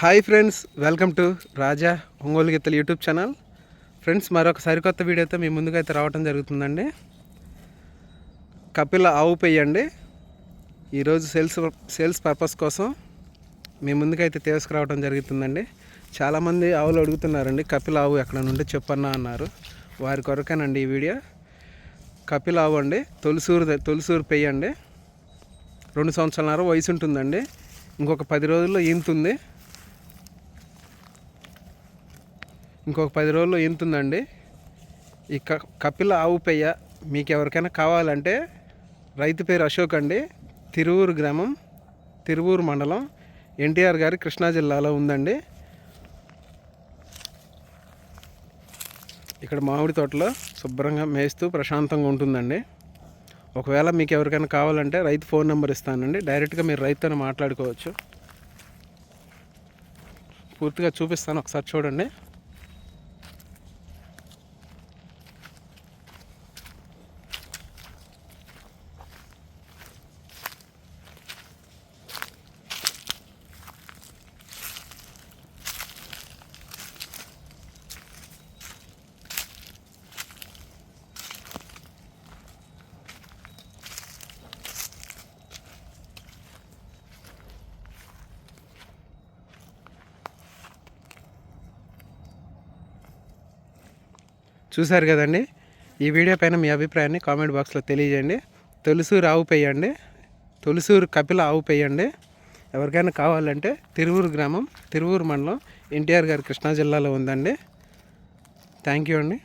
Hi friends welcome to Raja Ongole గీతలు YouTube channel. Friends మరొక సరికొత్త వీడియోతో మీ ముందుగా అయితే రావడం జరుగుతుందండి. కపిల ఆవు పెయ్యండి ఈరోజు సేల్స్ సేల్స్ పర్పస్ కోసం మీ ముందుకైతే తీసుకురావడం జరుగుతుందండి. చాలామంది ఆవులు అడుగుతున్నారండి కపిల ఆవు ఎక్కడ నుండి చెప్పన్నా అన్నారు. వారి కొరకేనండి ఈ వీడియో. కపిల ఆవు అండి తొలిసూరు తొలిసూరు పెయ్యండి రెండు సంవత్సరాలన్నర వయసు ఉంటుందండి ఇంకొక పది రోజుల్లో ఈంతుంది. ఇంకొక పది రోజుల్లో ఇంతుందండి. ఈ క కపిల ఆవు పెయ్య మీకు ఎవరికైనా కావాలంటే రైతు పేరు అశోక్ అండి. తిరువూరు గ్రామం తిరువూరు మండలం ఎన్టీఆర్ గారి కృష్ణా జిల్లాలో ఉందండి. ఇక్కడ మామిడి తోటలో శుభ్రంగా మేస్తూ ప్రశాంతంగా ఉంటుందండి. ఒకవేళ మీకు ఎవరికైనా కావాలంటే రైతు ఫోన్ నెంబర్ ఇస్తానండి. డైరెక్ట్గా మీరు రైతుతో మాట్లాడుకోవచ్చు. పూర్తిగా చూపిస్తాను. ఒకసారి చూడండి. చూశారు కదండి? ఈ వీడియో పైన మీ అభిప్రాయాన్ని కామెంట్ బాక్స్లో తెలియజేయండి. తొలిసూరు ఆవు పెయ్యండి తొలిసూరు కపిల ఆవు పెయ్యండి ఎవరికైనా కావాలంటే తిరువూరు గ్రామం తిరువూరు మండలం ఎన్టీఆర్ గారి కృష్ణా జిల్లాలో ఉందండి. థ్యాంక్ యూ అండి.